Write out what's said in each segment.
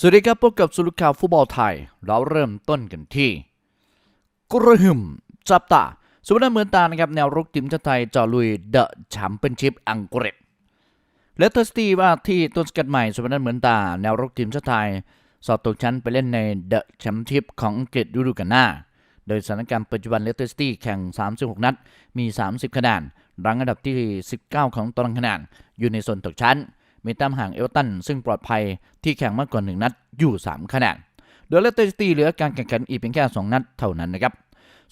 สวัสดีครับพบกับสุลุข่าวฟุตบอลไทย เราเริ่มต้นกันที่ กระหึ่มจับตาสุวรรณเมืองตานะครับ แนวรุกทีมชาติไทยจ่อลุยเดอะแชมเปี้ยนชิพอังกฤษเลสเตอร์ซิตี้ว่าที่ต้นสกัดใหม่สุวรรณเมืองตา แนวรุกทีมชาติไทย สอบตกชั้นไปเล่นในเดอะแชมเปี้ยนชิพของอังกฤษฤดูกาลหน้า โดยสถานการณ์ปัจจุบันเลสเตอร์ซิตี้แข่ง 36 นัด มี 30 คะแนน รังอันดับที่ 19 ของตารางคะแนน อยู่ในโซนตกชั้น มีแต้มห่างเอเวอร์ตันซึ่งปลอดภัยที่แข่งมากกว่า 1 นัดอยู่ 3 คะแนน โดยเลสเตอร์ซิตี้เหลือการแข่งขันอีกเพียงแค่ 2 นัดเท่านั้นนะครับ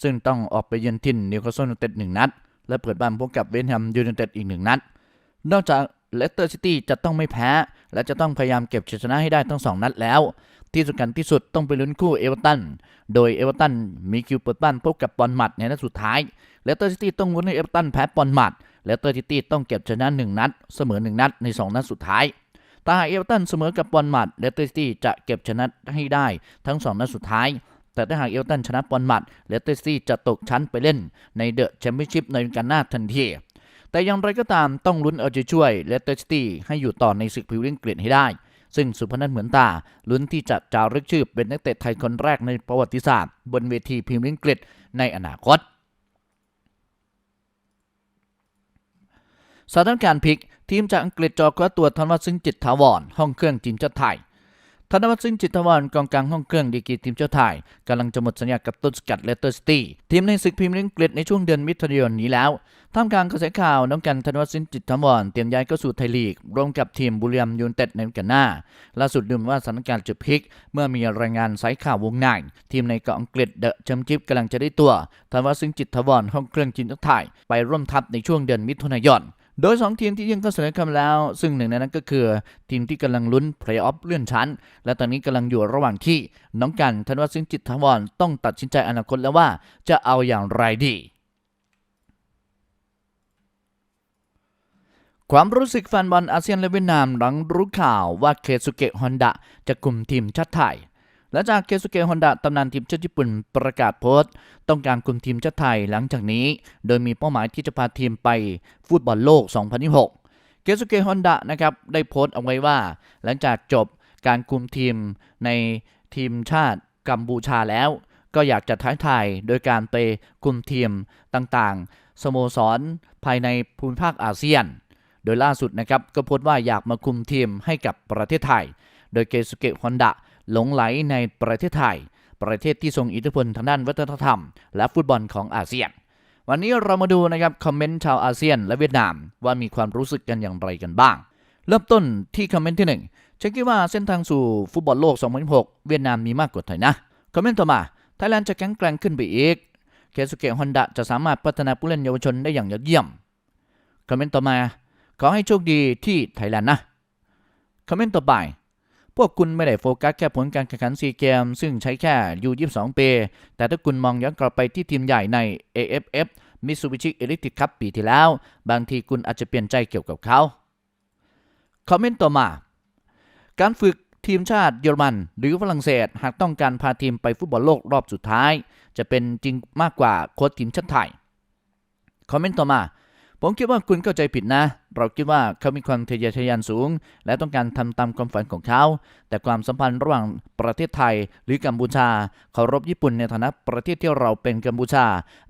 ซึ่งต้องออกไปเยือนทินนิวคาสเซิลยูไนเต็ดหนึ่งนัด และเปิดบ้านพบกับเวสต์แฮมยูไนเต็ดอีกหนึ่งนัด นอกจากเลสเตอร์ซิตี้จะต้องไม่แพ้ และจะต้องพยายามเก็บชัยชนะให้ได้ทั้ง2นัดแล้ว ที่สำคัญที่สุดต้องไปลุ้นคู่เอเวอร์ตัน โดยเอเวอร์ตันมีคิวเปิดบ้านพบกับบอลมัดในนัดสุดท้ายเลสเตอร์ซิตี้ต้องลุ้นให้เอเวอร์ตันแพ้บอลมัด เลสเตอร์ซิตี้ต้องเก็บชนะ 1 นัด เสมอ 1 นัดใน 2 นัดสุดท้ายถ้าหากเอเวอร์ตันเสมอกับบอลหมัดเลสเตอร์ซิตี้จะเก็บชนะให้ได้ทั้ง 2 นัดสุดท้าย แต่ถ้าหากเอเวอร์ตันชนะบอลหมัดเลสเตอร์ซิตี้จะตกชั้นไปเล่นในเดอะแชมเปี้ยนชิพในกาลหน้าทันทีแต่อย่างไรก็ตามต้องลุ้นเอาใจช่วยเลสเตอร์ซิตี้ให้อยู่ต่อในศึกพรีเมียร์ลีกอังกฤษให้ได้ ซึ่งสุพนัทเหมือนตา ลุ้นที่จะจารึกชื่อเป็นนักเตะไทยคนแรกในประวัติศาสตร์ บนเวทีพรีเมียร์ลีกอังกฤษในอนาคต สถานการณ์พลิก ทีมจากอังกฤษจอคว้าตัวธนวัฒน์ซึ่งจิตถาวรห้องเครื่องทีมชาติไทยธนวัฒน์ซึ่งจิตถาวรกองกลางห้องเครื่องดีกรีทีมชาติไทยกำลังจะหมดสัญญากับต้นสกัดเลสเตอร์ซิตี้ทีมในศึกพรีเมียร์ลีกอังกฤษในช่วงเดือนมิถุนายนนี้แล้วท่ามกลางกระแสข่าวน้องกันธนวัฒน์สินจิตถาวรเตรียมย้ายเข้าสู่ไทยลีกร่วมกับทีมบุรีรัมย์ยูไนเต็ดในกาลหน้าล่าสุดดูเหมือนว่าสถานการณ์จะพลิก เมื่อมีรายงานสายข่าววงในทีมในเกาะอังกฤษเดอะแชมเปี้ยนชิพกำลังจะได้ตัวธนวัฒน์สินจิตถาวรห้องเครื่องทีมชาติไทยไปร่วมทัพในช่วงเดือนมิถุนายน โดย 2 ทีมที่ยื่นข้อเสนอคำแล้ว ซึ่งหนึ่งในนั้นก็คือ ทีมที่กำลังลุ้นเพลย์ออฟเลื่อนชั้น และตอนนี้กำลังอยู่ระหว่างที่ น้องกันธนวัฒน์สินจิตถาวรต้องตัดสินใจอนาคตแล้วว่าจะเอาอย่างไรดีความรู้สึกแฟนบอลอาเซียนและเวียดนามหลังรู้ข่าวว่าเคซุเกะฮอนดะจะกลุ่มทีมชาติไทย และจากเคซุเกะฮอนดะตำนานทีมชาติญี่ปุ่นประกาศโพสต์ ต้องการกลุ่มทีมชาติไทยหลังจากนี้ โดยมีเป้าหมายที่จะพาทีมไปฟุตบอลโลก 2026 เคซุเกะฮอนดะนะครับได้โพสต์เอาไว้ว่า หลังจากจบการคุมทีมในทีมชาติกัมพูชาแล้ว ก็อยากจะท้าทายโดยการไปคุมทีมต่างๆ สโมสรภายในภูมิภาคอาเซียน โดยล่าสุดนะครับก็โพสต์ว่าอยากมาคุมทีมให้กับประเทศไทย โดยเกซุเกะฮอนดะ หลงไหลในประเทศไทย ประเทศที่ทรงอิทธิพลทางด้านวัฒนธรรม และฟุตบอลของอาเซียน วันนี้เรามาดูนะครับคอมเมนต์ชาวอาเซียนและเวียดนาม ว่ามีความรู้สึกกันอย่างไรกันบ้าง เริ่มต้นที่คอมเมนต์ที่หนึ่งฉันคิดว่าเส้นทางสู่ฟุตบอลโลก 2026เวียดนามมีมากกว่าไทยนะคอมเมนต์ต่อมาไทยแลนด์จะแข็งแกร่งขึ้นไปอีกเคซุเกะฮอนดะจะสามารถพัฒนาผู้เล่นเยาวชนได้อย่างยอดเยี่ยมคอมเมนต์ต่อมา ขอให้โชคดีที่ไทยแลนด์นะคอมเมนต์ต่อไป พวกคุณไม่ได้โฟกัสแค่ผลการแข่งขันซีเกม ซึ่งใช้แค่ยู22ปีแต่ถ้าคุณมองย้อนกลับไปที่ทีมใหญ่ใน AFF Mitsubishi Electric Cup ปีที่แล้ว บางทีคุณอาจจะเปลี่ยนใจเกี่ยวกับเขา คอมเมนต์ต่อมา การฝึกทีมชาติเยอรมัน หรือฝรั่งเศสหากต้องการพาทีมไปฟุตบอลโลกรอบสุดท้าย จะเป็นจริงมากกว่าโค้ชทีมชาติไทย คอมเมนต์ต่อมา ผมคิดว่าคุณเข้าใจผิดนะ เราคิดว่าเขามีความทะเยอทะยานสูง และต้องการทำตามความฝันของเขา แต่ความสัมพันธ์ระหว่างประเทศไทยหรือกัมพูชาเคารพญี่ปุ่นในฐานะประเทศที่เราเป็นกัมพูชา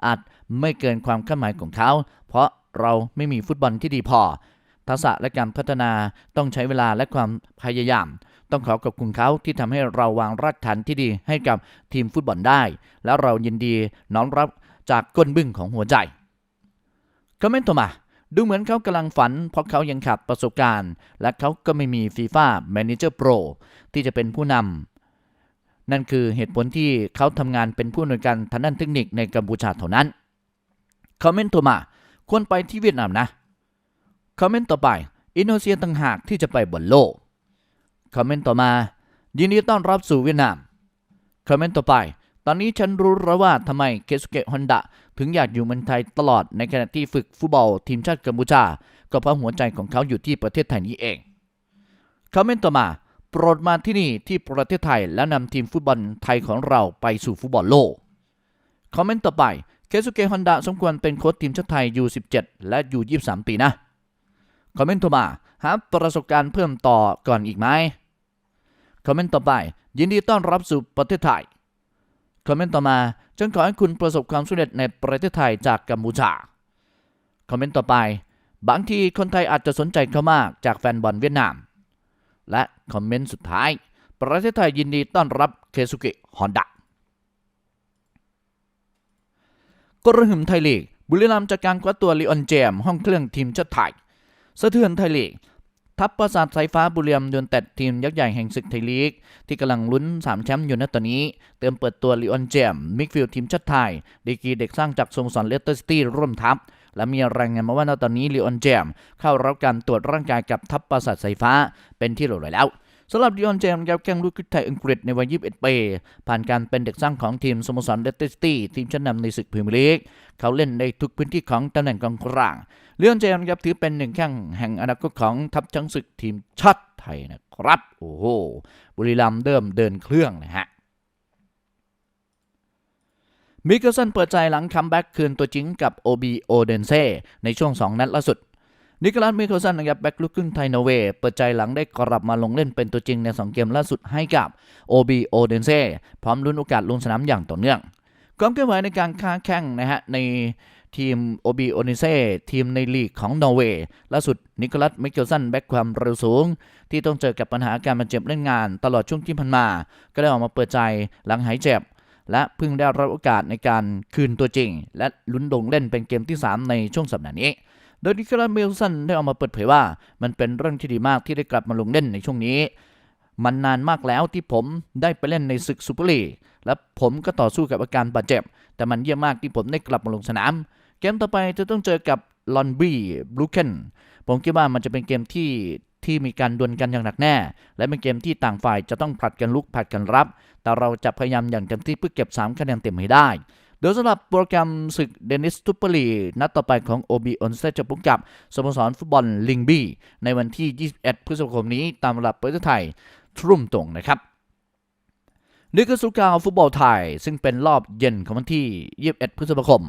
อาจไม่เกินความคาดหมายของเขา เพราะเราไม่มีฟุตบอลที่ดีพอ ทักษะและการพัฒนาต้องใช้เวลาและความพยายาม ต้องขอขอบคุณเขาที่ทำให้เราวางรากฐานที่ดีให้กับทีมฟุตบอลได้ แล้วเรายินดีน้อมรับจากก้นบึ้งของหัวใจ คอมเมนต์ต่อมา ดูเหมือนเขากำลังฝัน เพราะเขายังขาดประสบการณ์ และเขาก็ไม่มี FIFA Manager Pro ที่จะเป็นผู้นำนั่นคือเหตุผลที่เขาทำงานเป็นผู้อำนวยการทางด้านเทคนิคในกัมพูชาเท่านั้นคอมเมนต์ต่อมาควรไปที่เวียดนามนะคอมเมนต์ต่อไป อินโดนีเซียต่างหากที่จะไปบอลโลกคอมเมนต์ต่อมา ยินดีต้อนรับสู่เวียดนามคอมเมนต์ต่อไป ตอนนี้ฉันรู้แล้วว่าทำไมเคสุเกะฮอนดะถึงอยากอยู่เมืองไทยตลอดในขณะที่ฝึกฟุตบอลทีมชาติกัมพูชา ก็เพราะหัวใจของเขาอยู่ที่ประเทศไทยนี้เองคอมเมนต์ต่อมาโปรดมาที่นี่ที่ประเทศไทยแล้วนำทีมฟุตบอลไทยของเราไปสู่ฟุตบอลโลกคอมเมนต์ต่อไปเคสุเกะฮอนดะสมควรเป็นโค้ชทีมชาติไทย U17 และ U23 ปีนะคอมเมนต์ต่อมาหาประสบการณ์เพิ่มต่อก่อนอีกไหมคอมเมนต์ต่อไปยินดีต้อนรับสู่ประเทศไทย คอมเมนต์ต่อมาฉันขอให้คุณประสบความสำเร็จในประเทศไทยจากกัมพูชา คอมเมนต์ต่อไป บางทีคนไทยอาจจะสนใจเขามากจากแฟนบอลเวียดนาม และคอมเมนต์สุดท้าย ประเทศไทยยินดีต้อนรับเคซุกิฮอนดะกระหึ่มไทยลีก บุรีรัมย์จากการคว้าตัวลีออนเจมส์ห้องเครื่องทีมชาติไทย สะเทือนไทยลีก ทัพประสาทสายฟ้าบุรีรัมย์โดนแต่ทีมยักษ์ใหญ่แห่งศึกไทยลีก ที่กำลังลุ้น 3 แชมป์อยู่ณตอนนี้ เติมเปิดตัวลิออนเจมมิกฟิลด์ทีมชาติไทย ดีกีเด็กสร้างจากสโมสรเลสเตอร์ซิตี้ร่วมทัพ และมีรายงานมาว่าณตอนนี้ลิออนเจมเข้ารับการตรวจร่างกายกับทัพประสาทสายฟ้าเป็นที่เรียบร้อยแล้ว สำหรับลีออนเจมส์ยับแข้งลูกครึ่งไทยอังกฤษในวัย 21 ปี ผ่านการเป็นเด็กสร้างของทีมสโมสรเลสเตอร์ซิตี้ทีมชั้นนำในศึกพรีเมียร์ลีก เขาเล่นในทุกพื้นที่ของตำแหน่งกองกลางเลีออนเจมส์ครับถือเป็นหนึ่งแข้งแห่งอนาคตของทัพช้างศึกทีมชาติไทยนะครับ โอ้โห บุรีรัมย์เริ่มเดินเครื่องนะฮะมิเคิลสันเปิดใจหลังคัมแบ็กคืนตัวจริงกับโอบีโอเดนเซ่ในช่วง 2 นัดล่าสุด นิโคลัสมิเคิลสันนะครับแบ็กลูกครึ่งไทยนอร์เวย์เปิดใจหลังได้กลับมาลงเล่นเป็นตัวจริงใน 2 เกมล่าสุดให้กับโอบีโอเดนเซ่พร้อมลุ้นโอกาสลงสนามอย่างต่อเนื่องความเคลื่อนไหวในการค้าแข่งนะฮะในทีมโอบีโอเดนเซ่ทีมในลีกของนอร์เวย์ล่าสุดนิโคลัสมิเคิลสันแบ็กความเร็วสูง ที่ต้องเจอกับปัญหาการบาดเจ็บเล่นงาน ตลอดช่วงที่ผ่านมา ก็ได้ออกมาเปิดใจหลังหายเจ็บ และเพิ่งได้รับโอกาสในการคืนตัวจริง และลุ้นลงเล่นเป็นเกมที่ 3 ในช่วงสัปดาห์นี้ โดยนิโคลัสมิลสันได้ออกมาเปิดเผยว่า มันเป็นเรื่องที่ดีมากที่ได้กลับมาลงเล่นในช่วงนี้ มันนานมากแล้วที่ผมได้ไปเล่นในศึกซูเปอร์ลีกและผมก็ต่อสู้กับอาการบาดเจ็บ แต่มันเยี่ยมมากที่ผมได้กลับมาลงสนาม เกมต่อไปจะต้องเจอกับลอนบี้บลูเคนผมคิดว่ามันจะเป็นเกมที่ที่มีการดวลกันอย่างหนักแน่ และเป็นเกมที่ต่างฝ่ายจะต้องผลัดกันลุกผลัดกันรับ แต่เราจะพยายามอย่างเต็มที่เพื่อเก็บ 3 คะแนนเต็มให้ได้ ดยสำหรับโปรแกรมศึกเดนิสตูเปอรีนัดต่อไปของโอบีออนเซจะพบกับสโมสรฟุตบอลลิงบี้ในวันที่ 21 พฤษภาคมนี้ตามเวลาประเทศไทยทุ่มตรงนะครับนี่คือสุกาวฟุตบอลไทย ซึ่งเป็นรอบเย็นของวันที่ 21 พฤษภาคม